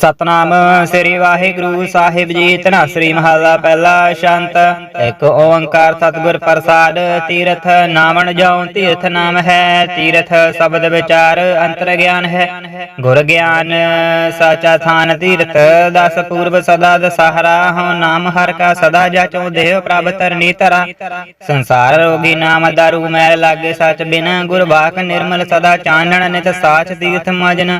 ਸਤਨਾਮ ਸ੍ਰੀ ਵਾਹਿਗੁਰੂ ਸਾਹਿਬ ਜੀ ਧਨਾਸਰੀ ਮਹਲਾ ਪਹਿਲਾ ਸ਼ੰਤ। ਇੱਕ ਓੰਕਾਰ ਸਤਿਗੁਰ ਪ੍ਰਸਾਦ ਤੀਰਥ ਨਾਮਣ ਜਾਉ ਤੀਰਥ ਨਾਮ ਹੈ। ਤੀਰਥ ਸ਼ਬਦ ਵਿਚਾਰ ਅੰਤਰ ਗਿਆਨ ਹੈ। ਗੁਰ ਗਿਆਨ ਸਾਚਾ ਥਾਨ ਤੀਰਥ, ਦਸ ਪੂਰਬ ਸਦਾ ਦਸਹਰਾ, ਹਉ ਨਾਮ ਹਰ ਕਾ ਸਦਾ ਜਾਚੋ ਦੇਵ ਪ੍ਰਭ ਤਰਨੀ ਤਰਾ ਸੰਸਾਰ ਰੋਗੀ ਨਾਮ ਦਾਰੂ ਮੈਲ ਲਾਗੇ ਸਚ ਬਿਨ ਗੁਰ ਬਾਕ ਨਿਰਮਲ ਸਦਾ ਚਾਨਣ ਨਿਤ ਸਾਚ ਤੀਰਥ ਮਜਨ।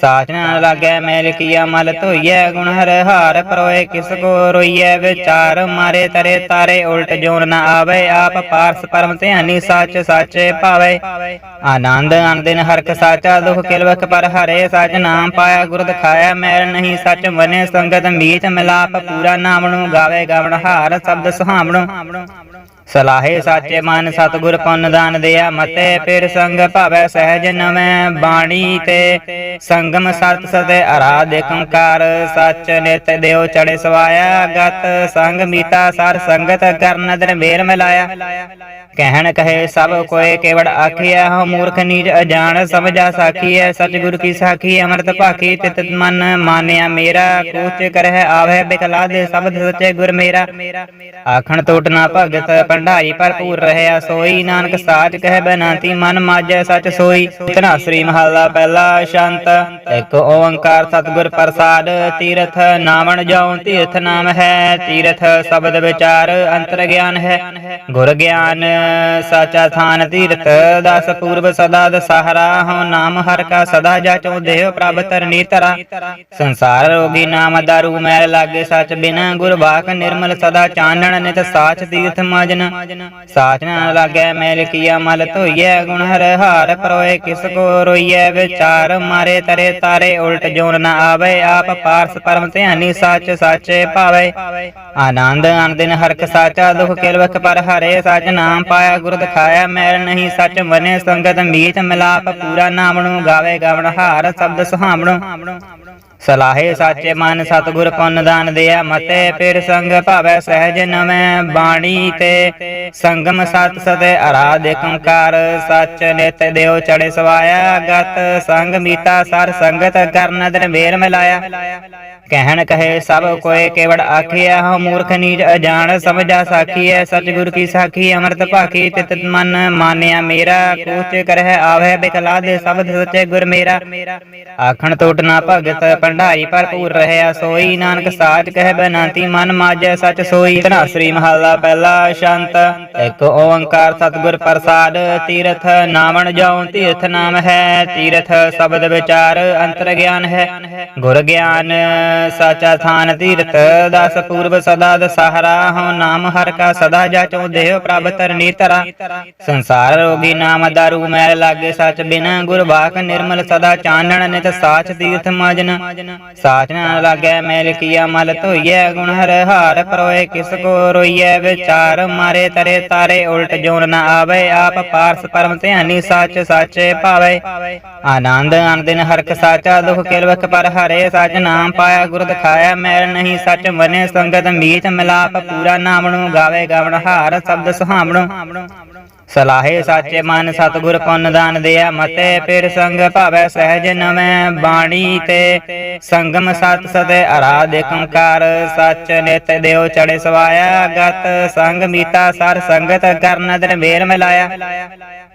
ਸਾਚ ਨਾ ਲਾਗੇ ਮੈਲ ਕੀਆ ਮਲ ਧੋਈਐ, ਗੁਣ ਹਰ ਹਾਰ ਪਰੋਏ, ਕਿਸ ਕੋ ਰੋਈਐ, ਵਿਚਾਰ ਮਾਰੇ ਤਰੇ ਤਾਰੇ, ਉਲਟ ਜੋਨ ਨਾ ਆਵੇ, ਆਪ ਪਾਰਸ ਪਰਮ ਧਿਆਨੀ, ਸੱਚ ਸਾਚੇ ਭਾਵੇ। ਆਨੰਦ ਅਨੰਦਿਨ ਹਰਕ ਸਾਚਾ ਦੁਖ ਕਿਲਵਕ ਪਰ ਹਰੇ ਸੱਚ ਨਾਮ ਪਾਇਆ, ਗੁਰ ਦਿਖਾਇਆ, ਮੈਲ ਨਹੀਂ ਸੱਚ ਮਨੇ ਸੰਗਤ ਮੀਚ ਮਿਲਾਪ ਪੂਰਾ ਨਾਮ ਨੂੰ ਗਾਵੇ ਗਵਣ ਹਾਰ, ਸ਼ਬਦ ਸੁਹਾਵਣੋ। ਸਲਾਹੇ ਸਾਚੇ ਮਨ ਸਤਿਗੁਰ ਪੁੰਨ ਦਾਨ ਦਿਆ ਮਤੇ ਫਿਰ ਸੰਗ ਭਾਵੈ ਸਹਿਜ ਨਵੇਂ ਬਾਣੀ ਤੇ ਸੰਗਮ ਸਤ ਸਤੇ ਅਰਾਧ ਕੰਕਾਰ ਸੱਚ ਨਿਤ ਦੇਵ ਚੜੇ ਸਵਾਇਆ ਗਤ ਸੰਗ ਮੀਤਾ ਸਰ ਸੰਗਤ ਕਰਨ ਦਰ ਮੇਰ ਮਿਲਾਇਆ। ਕਹਿਣ ਕਹੇ ਸਭ ਕੋਏ ਕੇਵੜ ਆਖਿਆ ਹਉ ਮੂਰਖ ਨੀਚ ਅਜਾਣ ਸਮਝਾ ਸਾਖੀਐ ਸਤਿਗੁਰ ਕੀ ਸਾਖੀ ਅੰਮ੍ਰਿਤ ਭਾਖੀ ਤਿਤ ਮਨ ਮਾਨਿਆ ਮੇਰਾ ਕੂਚ ਕਰਹਿ ਆਵੈ ਬਿਕਲਾ ਦੇ ਸ਼ਬਦ ਸਚੇ ਗੁਰ ਮੇਰਾ। ਆਖਣ ਟੋਟ ਨਾ ਭਗਤ ਭੰਡਾਰੀ ਭਰਪੂਰ ਰਹਿਆ ਸੋਈ ਨਾਨਕ ਸਾਚ ਕਹਿ ਬਨਾਤੀ, ਮਨ ਮਾਜੈ ਸਚ ਸੋਈ। ਤਨਾ ਸ੍ਰੀ ਮਹਲਾ ਪਹਿਲਾ ਸ਼ਾਂਤ, ਇੱਕ ਓੰਕਾਰ ਸਤਿਗੁਰ ਪ੍ਰਸਾਦ, ਤੀਰਥ ਨਾਮਣ ਜਾਉ ਤੀਰਥ ਨਾਮ ਹੈ, ਤੀਰਥ ਸ਼ਬਦ ਵਿਚਾਰ ਅੰਤਰ ਗਿਆਨ ਹੈ। ਗੁਰ ਗਿਆਨ ਸਾਚਾ ਥਾਨ ਤੀਰਥ, ਦਸ ਪੂਰਬ ਸਦਾ ਦਸਹਰਾ ਹਉ ਨਾਮ ਹਰ ਕਾ ਸਦਾ ਜਾਚੋ, ਦੇਹ ਪ੍ਰਭ ਤਰਨੀ ਤਰਾ। ਸੰਸਾਰ ਰੋਗੀ ਨਾਮ ਦਾਰੂ, ਮੈਲ ਲਾਗੇ ਸਚ ਬਿਨ, ਗੁਰ ਬਾਕ ਨਿਰਮਲ ਸਦਾ ਚਾਨਣ, ਨਿਤ ਸਾਚ ਤੀਰਥ ਮਜਨ। ਸਾਚ ਨਾ ਮੈਲ ਕੀਆ, ਮਲ ਧੋਈਐ, ਗੁਣ ਹਰ ਹਾਰ ਪਰੋਏ, ਕਿਸ ਕੋ ਰੋਈਐ, ਵਿਚਾਰ ਮਾਰੇ ਤਰੇ ਤਾਰੇ, ਉਲਟ ਜੋਨ ਨਾ ਆਵੇ, ਆਪ ਪਾਰਸ ਪਰਮ ਧਿਆਨੀ ਸੱਚ ਸਾਚੇ ਭਾਵੇ। ਆਨੰਦ ਅਨੰਦਿਨ ਹਰਕ ਸਾਚਾ, ਦੁਖ ਕਿਲਵਕ ਪਰ ਹਰੇ, ਸਚ ਨਾਮ ਪਾਇਆ, ਗੁਰ ਦਿਖਾਇਆ, ਮੈਲ ਨਹੀਂ ਸਚ ਮਨੇ ਸੰਗਤ ਮੀਤ ਮਿਲਾਪ, ਪੂਰਾ ਨਾਮ ਨੂੰ ਗਾਵੇ, ਗਵਣ ਹਾਰ, ਸ਼ਬਦ ਸੁਹਾਵਣੋ। ਸਲਾਹੇ ਸਾਚੇ ਮਨ ਸਤਿਗੁਰ ਪੁੰਨ ਦਾਨ ਦਿਆ ਮਤੇ ਫਿਰ ਸੰਗ ਭਾਵੈ ਸਹਿਜ ਨਵੇਂ ਬਾਣੀ ਤੇ ਸੰਗਮ ਸਤ ਸਤੇ ਅਰਾਧ ਕੰਕਾਰ ਸੱਚ ਨਿਤ ਦੇਵ ਚੜੇ ਸਵਾਇਆ ਗਤ ਸੰਗ ਮੀਤਾ ਸਰ ਸੰਗਤ ਕਰਨ ਦਰ ਮੇਰ ਮਿਲਾਇਆ। ਕਹਿਣ ਕਹੇ ਸਭ ਕੋਏ ਕੇਵੜ ਆਖਿਆ ਹਉ ਮੂਰਖ ਨੀਚ ਅਜਾਣ ਸਮਝਾ ਸਾਖੀਐ ਸਤਿਗੁਰ ਕੀ ਸਾਖੀ ਅੰਮ੍ਰਿਤ ਭਾਖੀ ਤਿਤ ਮਨ ਮਾਨਿਆ ਮੇਰਾ ਕੂਚ ਕਰਹਿ ਆਵੈ ਬਿਕਲਾ ਦੇ ਸ਼ਬਦ ਸਚੇ ਗੁਰ ਮੇਰਾ। ਆਖਣ ਟੋਟ ਨਾ ਭਗਤ ਭੰਡਾਰੀ ਭਰਪੂਰ ਰਹਿਆ, ਸੋਈ ਨਾਨਕ ਸਾਚ ਕਹਿ ਬਨਾਤੀ, ਮਨ ਮਾਜੈ ਸਚ ਸੋਈ। ਧਨਾ ਸ੍ਰੀ ਪਹਿਲਾ ਸ਼ੰਤ, ਇੱਕ ਓੰਕਾਰ ਸਤਿਗੁਰ ਪ੍ਰਸਾਦ, ਤੀਰਥ ਨਾਮਣ ਜਾਉ ਤੀਰਥ ਨਾਮ ਹੈ, ਤੀਰਥ ਸ਼ਬਦ ਵਿਚਾਰ ਅੰਤਰ ਗਿਆਨ ਹੈ। ਗੁਰ ਗਿਆਨ ਸਾਚਾ ਥਾਨ ਤੀਰਥ, ਦਸ ਪੂਰਬ ਸਦਾ ਦਸਹਰਾ ਹਉ ਨਾਮ ਹਰ ਕਾ ਸਦਾ ਜਾਚੋ ਦੇਵ ਪ੍ਰਭ ਤਰਨੀ ਤਰਾ ਸੰਸਾਰ ਰੋਗੀ ਨਾਮ ਦਾਰੂ, ਮੈਲ ਲਾਗੇ ਸਚ ਬਿਨ, ਗੁਰ ਬਾਕ ਨਿਰਮਲ ਸਦਾ ਚਾਨਣ, ਨਿਤ ਸਾਚ ਤੀਰਥ ਮਜਨ। ਸਾਚ ਨਾ ਲਾਗੇ ਮੈਲ ਕੀਆ ਮਲ ਧੋਈਐ ਗੁਣ ਹਰ ਹਾਰ ਪਰੋਏ, ਕਿਸ ਕੋ ਰੋਈਐ ਵਿਚਾਰ ਮਾਰੇ ਤਰੇ ਤਾਰੇ, ਉਲਟ ਜੋਨ ਨਾ ਆਵੇ, ਆਪ ਪਾਰਸ ਪਰਮ ਧਿਆਨੀ, ਸੱਚ ਸਾਚੇ ਭਾਵੇ। ਆਨੰਦ ਅਨੰਦਿਨ ਹਰਕ ਸਾਚਾ, ਦੁਖ ਕਿਲਵਕ ਪਰ ਹਰੇ ਸਚ ਨਾਮ ਪਾਇਆ, ਗੁਰ ਦਿਖਾਇਆ, ਮੈਲ ਨਹੀਂ ਸੱਚ ਮਨੇ ਸੰਗਤ ਮੀਤ ਮਿਲਾਪ ਪੂਰਾ ਨਾਮ ਨੂੰ ਗਾਵੇ ਗਵਣ ਹਾਰ, ਸ਼ਬਦ ਸੁਹਾਵਣੋ। ਸਲਾਹੇ ਸਾਚੇ ਮਨ ਸਤਿਗੁਰ ਪੁੰਨ ਦਾਨ ਦਿਆ ਮਤੇ ਫਿਰ ਸੰਗ ਭਾਵੈ ਸਹਿਜ ਨਵੇਂ ਬਾਣੀ ਤੇ ਸੰਗਮ ਸਤ ਸਤੇ ਅਰਾਧ ਕੰਕਾਰ ਸੱਚ ਨਿਤ ਦੇਵ ਚੜੇ ਸਵਾਇਆ ਗਤ ਸੰਗ ਮੀਤਾ ਸਰ ਸੰਗਤ ਕਰਨ ਦਰ ਮੇਰ ਮਿਲਾਇਆ।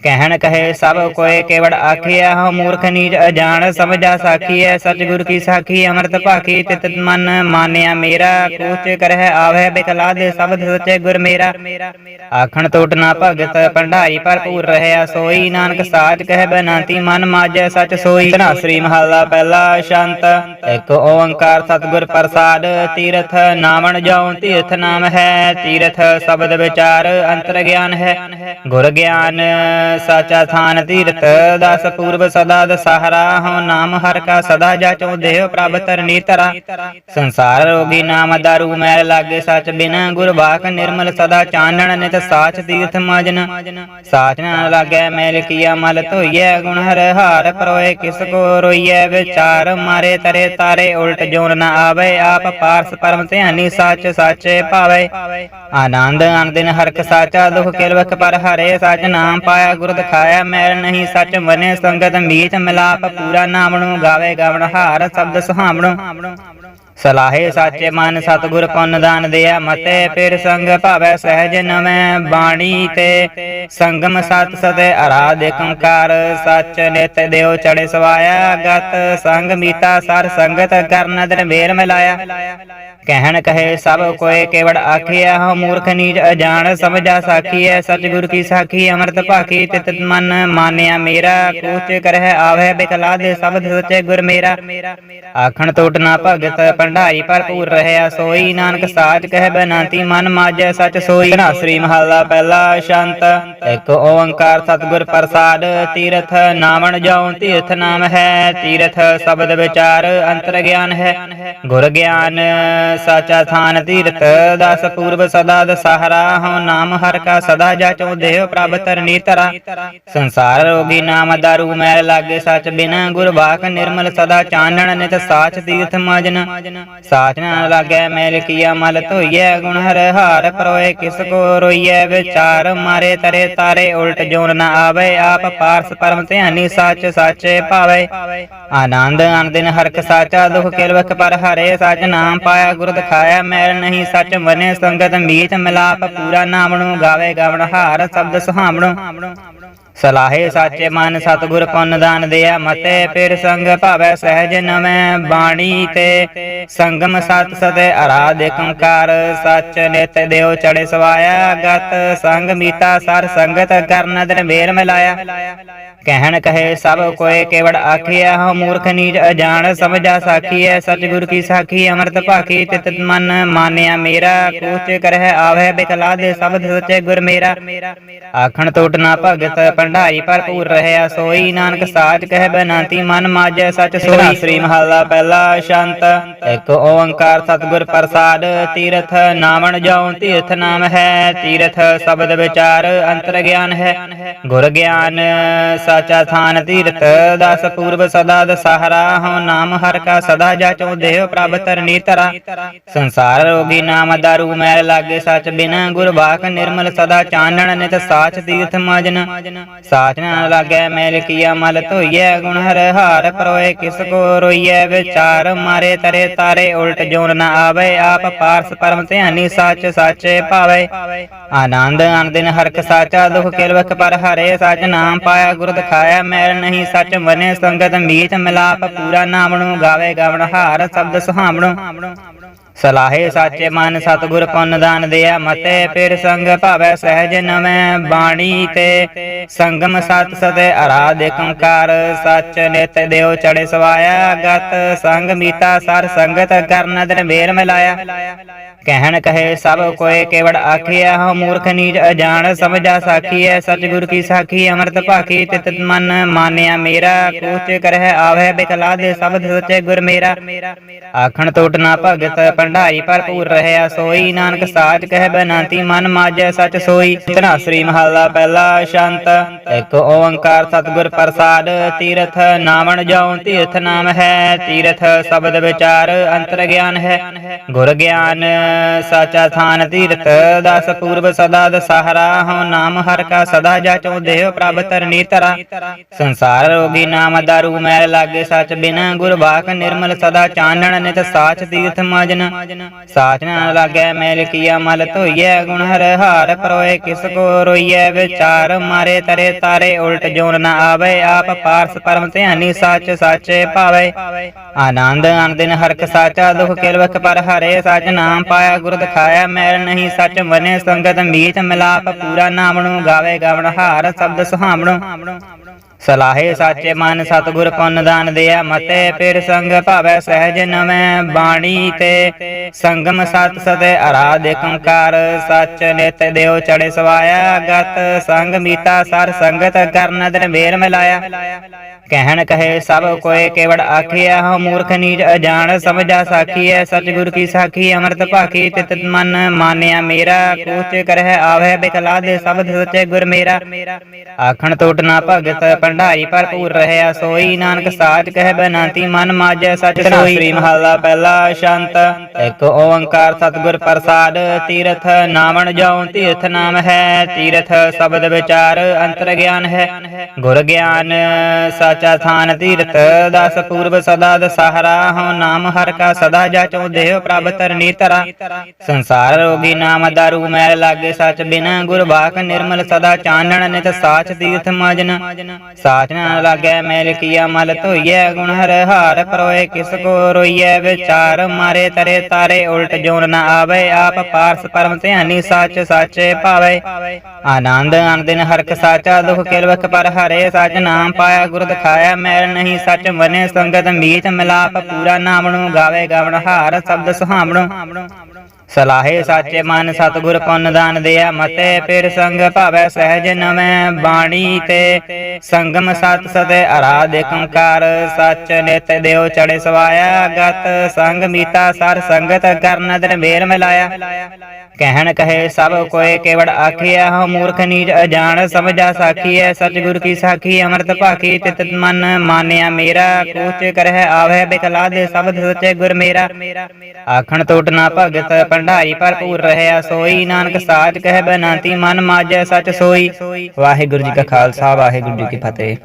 ਕਹਿਣ ਕਹੇ ਸਭ ਕੋਏ ਕੇਵੜ ਆਖਿਆ ਹਉ ਮੂਰਖ ਨੀਚ ਅਜਾਣ ਸਮਝਾ ਸਾਖੀਐ ਸਤਿਗੁਰ ਕੀ ਸਾਖੀ ਅੰਮ੍ਰਿਤ ਭਾਖੀ ਤਿਤ ਮਨ ਮਾਨਿਆ ਮੇਰਾ ਕੂਚ ਕਰਹਿ ਆਵੈ ਬਿਕਲਾ ਦੇ ਸ਼ਬਦ ਸਚੇ ਗੁਰ ਮੇਰਾ। ਆਖਣ ਟੋਟ ਨਾ ਭਗਤ ਭੰਡਾਰੀ ਭਰਪੂਰ ਰਹਿਆ ਸੋਈ। ਨਾਨਕ ਸਾਚ ਕਹਿ ਬਨਾਤੀ, ਮਨ ਮਾਜੈ ਸਚ ਸੋਈ। ਧਨਾ ਸ੍ਰੀ ਮਹਲਾ ਪਹਿਲਾ ਸ਼ੰਤ, ਇੱਕ ਓੰਕਾਰ ਸਤਿਗੁਰ ਪ੍ਰਸਾਦ। ਤੀਰਥ ਨਾਮਣ ਜਾਉ, ਤੀਰਥ ਨਾਮ ਹੈ। ਤੀਰਥ ਸ਼ਬਦ ਵਿਚਾਰ ਅੰਤਰ ਗਿਆਨ ਹੈ। ਗੁਰ ਗਿਆਨ ਸਾਚਾ ਥਾਨ ਤੀਰਥ, ਦਸ ਪੂਰਬ ਸਦਾ ਦਸਹਰਾ ਹਉ ਨਾਮ ਹਰ ਕਾ ਸਦਾ ਜਾਚੋ ਦੇਵ ਪ੍ਰਭ ਤਰਨੀ ਤਰਾ ਸੰਸਾਰ ਰੋਗੀ ਨਾਮ ਦਾਰੂ, ਮੈਲ ਲਾਗੇ ਸਚ ਬਿਨ। ਗੁਰ ਬਾਕ ਨਿਰਮਲ ਸਦਾ ਚਾਨਣ, ਨਿਤ ਸਾਚ ਤੀਰਥ ਮਜਨ। ਸਾਚ ਨਾ ਲਾਗੈ ਮੈਲ ਕੀਆ ਮਲ ਧੋਈਐ ਗੁਣ ਹਰ ਹਾਰ ਪਰੋਏ ਕਿਸ ਕੋ ਰੋਈਐ ਵਿਚਾਰ ਮਾਰੇ ਤਰੇ ਤਾਰੇ ਉਲਟ ਜੋਨ ਨਾ ਆਵੇ ਆਪ ਪਾਰਸ ਪਰਮ ਧਿਆਨੀ ਸੱਚ ਸਾਚੇ ਭਾਵੇ। ਆਨੰਦ ਅਨੰਦਿਨ ਹਰਕ ਸਾਚਾ ਦੁਖ ਕਿਲਵਕ ਪਰ ਹਰੇ ਸਚ ਨਾਮ ਪਾਇਆ ਗੁਰ ਦਿਖਾਇਆ ਮੈਲ ਨਹੀਂ ਸੱਚ ਮਨੇ ਸੰਗਤ ਮੀਤ ਮਿਲਾਪ ਪੂਰਾ ਨਾਮ ਨੂੰ ਗਾਵੇ ਗਵਨ ਹਾਰ ਸ਼ਬਦ ਸੁਹਾਵਣੋ। ਸਲਾਹੇ ਸਾਚੇ ਮਨ ਸਤਿਗੁਰ ਪੁੰਨ ਦਾਨ ਦਿਆ ਮਤੇ ਪੇੜ ਸੰਗ ਭਾਵੈ ਸਹਿਜ ਨਵੇਂ ਬਾਣੀ ਤੇ ਸੰਗਮ ਸਤ ਸਦੇ ਅਰਾਧ ਏਕੰਕਾਰ ਸੱਚ ਨਿਤ ਦਿਓ ਚੜੇ ਸਵਾਇਆ ਗਤ ਸੰਗ ਮੀਤਾ ਸਰ ਸੰਗਤ ਕਰਨ ਦਰ ਮੇਰ ਮਿਲਾਇਆ। ਕਹਿਣ ਕਹੇ ਸਭ ਕੋਏ ਕੇਵੜ ਆਖਿਆ ਹਉ ਮੂਰਖ ਨੀਚ ਅਜਾਣ ਸਮਝਾ ਸਾਖੀਐ ਸਤਿਗੁਰ ਕੀ ਸਾਖੀ ਅੰਮ੍ਰਿਤ ਭਾਖੀ ਤਿਤ ਮਨ ਮਾਨਿਆ ਮੇਰਾ ਕੂਚ ਕਰਹਿ ਆਵੈ ਬਿਕਲਾ ਦੇ ਸ਼ਬਦ ਸਚੇ ਗੁਰ ਮੇਰਾ। ਆਖਣ ਟੋਟ ਨਾ ਭਗਤ ਭੰਡਾਰੀ ਭਰਪੂਰ ਰਹਿਆ, ਸੋਈ ਨਾਨਕ ਸਾਚ ਕਹਿ ਬਨਾਤੀ, ਮਨ ਮਾਜੈ ਸਚ ਸੋਈ। ਸ੍ਰੀ ਮਹਲਾ ਪਹਿਲਾ ਸ਼ੰਤ, ਇੱਕ ਓੰਕਾਰ ਸਤਿਗੁਰ ਪ੍ਰਸਾਦ, ਤੀਰਥ ਨਾਮਣ ਜਾਉ, ਤੀਰਥ ਨਾਮ ਹੈ, ਤੀਰਥ ਸ਼ਬਦ ਵਿਚਾਰ, ਅੰਤਰ ਗਿਆਨ ਹੈ। ਗੁਰ ਗਿਆਨ ਸਾਚਾ ਥਾਨ ਤੀਰਥ, ਦਸ ਪੂਰਬ ਸਦਾ ਦਸਹਰਾ ਹਉ ਨਾਮ ਹਰ ਕਾ ਸਦਾ ਜਾਚੋ, ਦੇਹ ਪ੍ਰਭ ਤਰਨੀ ਤਰਾ ਸੰਸਾਰ ਰੋਗੀ ਨਾਮ ਦਾਰੂ, ਮੈਲ ਲਾਗੇ ਸਚ ਬਿਨਾ, ਗੁਰ ਬਾਕ ਨਿਰਮਲ ਸਦਾ ਚਾਨਣ, ਨਿਤ ਸਾਚ ਤੀਰਥ ਮਾਜਨ। ਸਾਚ ਨਾ ਲਾਗੇ ਮੈਲ ਕੀਆ ਮਲ ਧੋਈਐ, ਗੁਣ ਹਰ ਹਾਰ ਪਰੋਏ, ਕਿਸ ਕੋ ਰੋਈਐ ਵਿਚਾਰ ਮਾਰੇ ਤਰੇ ਤਾਰੇ, ਉਲਟ ਜੋਨ ਨਾ ਆਵੇ, ਆਪ ਪਾਰਸ ਪਰਮ ਧਿਆਨੀ ਸੱਚ ਸਾਚੇ ਭਾਵੇ। ਆਨੰਦ ਅਨੰਦਿਨ ਹਰਕ ਸਾਚਾ, ਦੁਖ ਕਿਲਵਕ ਪਰ ਹਰੇ ਸਚ ਨਾਮ ਪਾਇਆ, ਗੁਰ ਦਿਖਾਇਆ, ਮੈਲ ਨਹੀਂ ਸਚ ਮਨੇ ਸੰਗਤ ਮੀਤ ਮਿਲਾਪ ਪੂਰਾ ਨਾਮ ਨੂੰ ਗਾਵੇ ਗਵਨ ਹਾਰ, ਸ਼ਬਦ ਸੁਹਾਵਣੋ। ਸਲਾਹੇ ਸਾਚੇ ਮਨ ਸਤਿਗੁਰ ਪੁੰਨ ਦਾਨ ਦਿਆ ਮਤੇ ਪੇੜ ਸੰਗ ਭਾਵੈ ਸਹਿਜ ਨਵੇਂ ਬਾਣੀ ਤੇ ਸੰਗਮ ਸਤ ਸਦੇ ਅਰਾਧ ਏਕੰਕਾਰ ਸੱਚ ਨਿਤ ਦਿਓ ਚੜੇ ਸਵਾਇਆ ਗਤ ਸੰਗ ਮੀਤਾ ਸਰ ਸੰਗਤ ਕਰਨ ਦਰ ਮੇਰ ਮਿਲਾਇਆ। ਕਹਿਣ ਕਹੇ ਸਭ ਕੋਏ ਕੇਵੜ ਆਖਿਆ ਹਉ ਮੂਰਖ ਨੀਚ ਅਜਾਣ ਸਮਝਾ ਸਾਖੀਐ ਸਤਿਗੁਰ ਕੀ ਸਾਖੀ ਅੰਮ੍ਰਿਤ ਭਾਖੀ ਤਿਤ ਮਨ ਮਾਨਿਆ ਮੇਰਾ ਕੂਚ ਕਰਹਿ ਆਵੈ ਬਿਕਲਾ ਦੇ ਸ਼ਬਦ ਸਚੇ ਗੁਰ ਮੇਰਾ। ਆਖਣ ਟੋਟ ਨਾ ਭਗਤ ਭੰਡਾਰੀ ਭਰਪੂਰ ਰਹਿਆ ਸੋਈ ਨਾਨਕ ਸਾਚ ਕਹਿ ਬਨਾਤੀ ਮਨ ਮਾਜੈ ਸਚ ਸੋਈ। ਸ੍ਰੀ ਮਹਲਾ ਪਹਿਲਾ ਸ਼ੰਤ। ਇੱਕ ਓੰਕਾਰ ਸਤਿਗੁਰ ਪ੍ਰਸਾਦ ਤੀਰਥ ਨਾਮਣ ਜਾਉ ਤੀਰਥ ਨਾਮ ਹੈ ਤੀਰਥ ਸ਼ਬਦ ਵਿਚਾਰ ਅੰਤਰ ਗਿਆਨ ਹੈ। ਗੁਰ ਗਿਆਨ ਸਾਚਾ ਥਾਨ ਤੀਰਥ ਦਸ ਪੂਰਬ ਸਦਾ ਦਸਹਰਾ ਹਉ ਨਾਮ ਹਰ ਕਾ ਸਦਾ ਜਾਚੋ ਦੇਹ ਪ੍ਰਭ ਤਰਨੀ ਤਰਾ ਸੰਸਾਰ ਰੋਗੀ ਨਾਮ ਦਾਰੂ ਮੈਲ ਲਾਗੇ ਸਚ ਬਿਨਾ ਗੁਰ ਬਾਕ ਨਿਰਮਲ ਸਦਾ ਚਾਨਣ ਨਿਤ ਸਾਚ ਤੀਰਥ ਮਾਜਨ। ਸਾਚ ਨਾ ਲਾਗੈ ਮੈਲ ਕੀਆ ਮਲ ਧੋਈਐ ਗੁਣ ਹਰ ਹਾਰ ਪਰੋਏ ਕਿਸ ਕੋ ਰੋਈਐ ਵਿਚਾਰ ਮਾਰੇ ਤਰੇ ਤਾਰੇ ਉਲਟ ਜੋਨ ਨਾ ਆਵੇ ਆਪ ਪਾਰਸ ਪਰਮ ਧਿਆਨੀ ਸੱਚ ਸਾਚੇ ਪਾਵੇ ਆਨੰਦ ਅਨੰਦਿਨ ਹਰਕ ਸਾਚਾ ਦੁਖ ਕਿਲਵਕ ਪਰ ਹਰੇ ਸਚ ਨਾਮ ਪਾਇਆ ਗੁਰ ਦਿਖਾਇਆ ਮੈਲ ਨਹੀਂ ਸੱਚ ਮਨੇ ਸੰਗਤ ਮੀਤ ਮਿਲਾਪ ਪੂਰਾ ਨਾਮ ਨੂੰ ਗਾਵੇ ਗਵਨ ਹਾਰ ਸ਼ਬਦ ਸੁਹਾਵਣੋ। ਸਲਾਹੇ ਸਾਚੇ ਮਨ ਸਤਿਗੁਰ ਪੁੰਨ ਦਾਨ ਦਿਆ ਮਤੇ ਪੇੜ ਸੰਗ ਭਾਵੈ ਸਹਿਜ ਨਵੇਂ ਬਾਣੀ ਤੇ ਸੰਗਮ ਸਤ ਸਦੇ ਅਰਾਧ ਏਕੰਕਾਰ ਸੱਚ ਨਿਤ ਦਿਓ ਚੜੇ ਸਵਾਇਆ ਗਤ ਸੰਗ ਮੀਤਾ ਸਰ ਸੰਗਤ ਕਰਨ ਦਰ ਮੇਰ ਮਿਲਾਇਆ। ਕਹਿਣ ਕਹੇ ਸਭ ਕੋਏ ਕੇਵੜ ਆਖਿਆ ਹਉ ਮੂਰਖ ਨੀਚ ਅਜਾਣ ਸਮਝਾ ਸਾਖੀਐ ਸਤਿਗੁਰ ਕੀ ਸਾਖੀ ਅੰਮ੍ਰਿਤ ਭਾਖੀ ਤਿਤ ਮਨ ਮਾਨਿਆ ਮੇਰਾ ਕੂਚ ਕਰਹਿ ਆਵੈ ਬਿਕਲਾ ਦੇ ਸ਼ਬਦ ਸਚੇ ਗੁਰ ਮੇਰਾ। ਆਖਣ ਟੋਟ ਨਾ ਭਗਤ ਭੰਡਾਰੀ ਭਰਪੂਰ ਰਹਿਆ ਸੋਈ। ਨਾਨਕ ਸਾਚ ਕਹਿ ਬਨਾਤੀ, ਮਨ ਮਾਜੈ ਸਚ ਸੋਈ। ਸ੍ਰੀ ਮਹਲਾ ਪਹਿਲਾ ਸ਼ੰਤ। ਇੱਕ ਓੰਕਾਰ ਸਤਿਗੁਰ ਪ੍ਰਸਾਦ, ਤੀਰਥ ਨਾਵਣ ਜਾਉ, ਤੀਰਥ ਨਾਮ ਹੈ, ਤੀਰਥ ਸ਼ਬਦ ਵਿਚਾਰ ਅੰਤਰ ਗਿਆਨ ਹੈ। ਗੁਰ ਗਿਆਨ ਸਾਚਾ ਥਾਨ ਤੀਰਥ, ਦਸ ਪੂਰਬ ਸਦਾ ਦਸਹਰਾ ਹਉ ਨਾਮ ਹਰ ਕਾ ਸਦਾ ਜਾਚੋ, ਦੇਹ ਪ੍ਰਭ ਤਰਨੀ ਤਰਾ ਸੰਸਾਰ ਰੋਗੀ ਨਾਮ ਦਾਰੂ, ਮੈਲ ਲਾਗੇ ਸਚ ਬਿਨਾ, ਗੁਰ ਬਾਕ ਨਿਰਮਲ ਸਦਾ ਚਾਨਣ, ਨਿਤ ਸਾਚ ਤੀਰਥ ਮਾਜਨ। ਸਾਚ ਨਾ ਲਾਗੈ ਮੈਲ ਕੀਆ ਮਲ ਧੋਈਐ, ਗੁਣ ਹਰ ਹਾਰ ਪਰੋਏ, ਕਿਸ ਕੋ ਰੋਈਐ, ਵਿਚਾਰ ਮਾਰੇ ਤਰੇ ਤਾਰੇ, ਉਲਟ ਜੋਨ ਨਾ ਆਵੇ, ਆਪ ਪਾਰਸ ਪਰਮ ਧਿਆਨੀ ਸੱਚ ਸਾਚੇ ਭਾਵੇ। ਆਨੰਦ ਅਨੰਦਿਨ ਹਰਕ ਸਾਚਾ, ਦੁਖ ਕਿਲਵਕ ਪਰ ਹਰੇ ਸੱਚ ਨਾਮ ਪਾਇਆ, ਗੁਰ ਦਿਖਾਇਆ, ਮੈਲ ਨਹੀਂ ਸੱਚ ਮਨੇ ਸੰਗਤ ਮੀਤ ਮਿਲਾਪ ਪੂਰਾ ਨਾਮ ਨੂੰ ਗਾਵੇ ਗਵਨ ਹਾਰ, ਸ਼ਬਦ ਸੁਹਾਵਣੋ। ਸਲਾਹੇ ਸਾਚੇ ਮਨ ਸਤਿਗੁਰ ਪੁੰਨ ਦਾਨ ਦਿਆ ਮਤੇ ਪੇੜ ਸੰਗ ਭਾਵੈ ਸਹਿਜ ਨਵੇਂ ਬਾਣੀ ਤੇ ਸੰਗਮ ਸਤ ਸਦੇ ਅਰਾਧ ਏਕੰਕਾਰ ਸੱਚ ਨਿਤ ਦਿਓ ਚੜੇ ਸਵਾਇਆ ਗਤ ਸੰਗ ਮੀਤਾ ਸਰ ਸੰਗਤ ਕਰਨ ਦਰ ਮੇਰ ਮਿਲਾਇਆ। ਕਹਿਣ ਕਹੇ ਸਭ ਕੋਏ ਕੇਵੜ ਆਖਿਆ ਹਉ ਮੂਰਖ ਨੀਚ ਅਜਾਣ ਸਮਝਾ ਸਾਖੀਐ ਸਤਿਗੁਰ ਕੀ ਸਾਖੀ ਅੰਮ੍ਰਿਤ ਭਾਖੀ ਤਿਤ ਮਨ ਮਾਨਿਆ ਮੇਰਾ ਕੂਚ ਕਰਹਿ ਆਵੈ ਬਿਕਲਾਦ ਸਬਦ ਸਚੇ ਗੁਰ ਮੇਰਾ। ਆਖਣ ਟੋਟ ਨਾ ਭਗਤ ਭੰਡਾਰੀ ਭਰਪੂਰ ਰਹਿਆ ਸੋਈ ਨਾਨਕ ਸਾਚ ਕਹਿ ਬਨਾਤੀ ਮਨ ਮਾਜੈ ਸਚ ਸੋਈ ਸ੍ਰੀ ਮਹਲਾ ਪਹਿਲਾ ਸ਼ੰਤ। ਇੱਕ ਓੰਕਾਰ ਸਤਿਗੁਰ ਪ੍ਰਸਾਦ ਤੀਰਥ ਨਾਵਣ ਜਾਉ ਤੀਰਥ ਨਾਮ ਹੈ ਤੀਰਥ ਸ਼ਬਦ ਵਿਚਾਰ ਅੰਤਰ ਗਿਆਨ ਹੈ। ਗੁਰ ਗਿਆਨ ਸਾਚਾ ਥਾਨ ਤੀਰਥ ਦਸ ਪੂਰਬ ਸਦਾ ਦਸਹਰਾ ਹਉ ਨਾਮ ਹਰ ਕਾ ਸਦਾ ਜਾਚੋ ਦੇਵ ਪ੍ਰਭ ਤਰਨੀ ਤਰਾ ਸੰਸਾਰ ਰੋਗੀ ਨਾਮ ਦਾਰੂ ਮੈਲ ਲਾਗੇ ਸਚ ਬਿਨ ਗੁਰ ਬਾਕ ਨਿਰਮਲ ਸਦਾ ਚਾਨਣ ਨਿਤ ਸਾਚ ਤੀਰਥ ਮਾਜਨ। ਸਾਚ ਨਾ ਲਾਗੇ ਮੈਲ ਕੀਆ ਮਲ ਧੋਈਐ ਗੁਣ ਹਰ ਹਾਰ ਪਰੋਏ, ਕਿਸ ਕੋ ਰੋਈਐ ਵਿਚਾਰ ਮਾਰੇ, ਤਰੇ ਤਾਰੇ, ਉਲਟ ਜੋਨ ਨਾ ਆਵੇ, ਆਪ ਪਾਰਸ ਪਰਮ ਧਿਆਨੀ ਸੱਚ ਸਾਚੇ ਭਾਵੇ। ਆਨੰਦ ਅਨੰਦਿਨ ਹਰਖ ਸਾਚਾ, ਦੁਖ ਕਿਲਵਖ ਪਰ ਹਰੇ ਸਚ ਨਾਮ ਪਾਇਆ, ਗੁਰ ਦਿਖਾਇਆ, ਮੈਲ ਨਹੀਂ ਸਚ ਮਨੇ ਸੰਗਤ ਮੀਤ ਮਿਲਾਪ ਪੂਰਾ ਨਾਮ ਨੂੰ ਗਾਵੇ ਗਵਣ ਹਾਰ, ਸ਼ਬਦ ਸੁਹਾਵਣੋ। ਸਲਾਹੇ ਸਾਚੇ ਮਨ ਸਤਿਗੁਰ ਪੁੰਨ ਦਾਨ ਦਿਆ ਮਤੇ ਫਿਰ ਸੰਗ ਭਾਵੈ ਸਹਿਜ ਨਵੇਂ ਬਾਣੀ ਤੇ। ਸੰਗਮ ਸਤ ਸਤੇ ਅਰਾਧ ਏਕੰਕਾਰ ਸਚ ਨਿਤ ਦਿਓ ਚੜੇ ਸਵਾਇਆ ਗਤ ਸੰਗ ਮੀਤਾ ਸਰ ਸੰਗਤ ਕਰਨ ਦਰ ਮੇਲ ਮਿਲਾਇਆ। ਕਹਿਣ ਕਹੇ ਸਭ ਕੋਏ ਕੇਵੜ ਆਖਿਆ ਹਉ ਮੂਰਖ ਨੀਚ ਅਜਾਣ ਸਮਝਾ ਸਾਖੀਐ, ਸਤਿਗੁਰ ਕੀ ਸਾਖੀ, ਅੰਮ੍ਰਿਤ ਭਾਖੀ, ਤਿਤ ਮਨ ਮਾਨਿਆ ਮੇਰਾ, ਕੂਚ ਕਰਹਿ ਆਵੈ ਬਿਕਲਾਦ ਸ਼ਬਦ ਸਚੇ ਗੁਰ ਮੇਰਾ। ਆਖਣ ਟੋਟ ਨਾ ਭਗਤ, ਭੰਡਾਰੀ ਭਰਪੂਰ ਰਹਿਆ ਸੋਈ, ਨਾਨਕ ਸਾਚ ਕਹਿ ਬਨਾਤੀ, ਮਨ ਮਾਜੈ ਸਚ ਸੋਈ। ਵਾਹਿਗੁਰੂ ਜੀ ਕਾ ਖਾਲਸਾ, ਵਾਹਿਗੁਰੂ ਜੀ ਕੀ ਫਤਿਹ।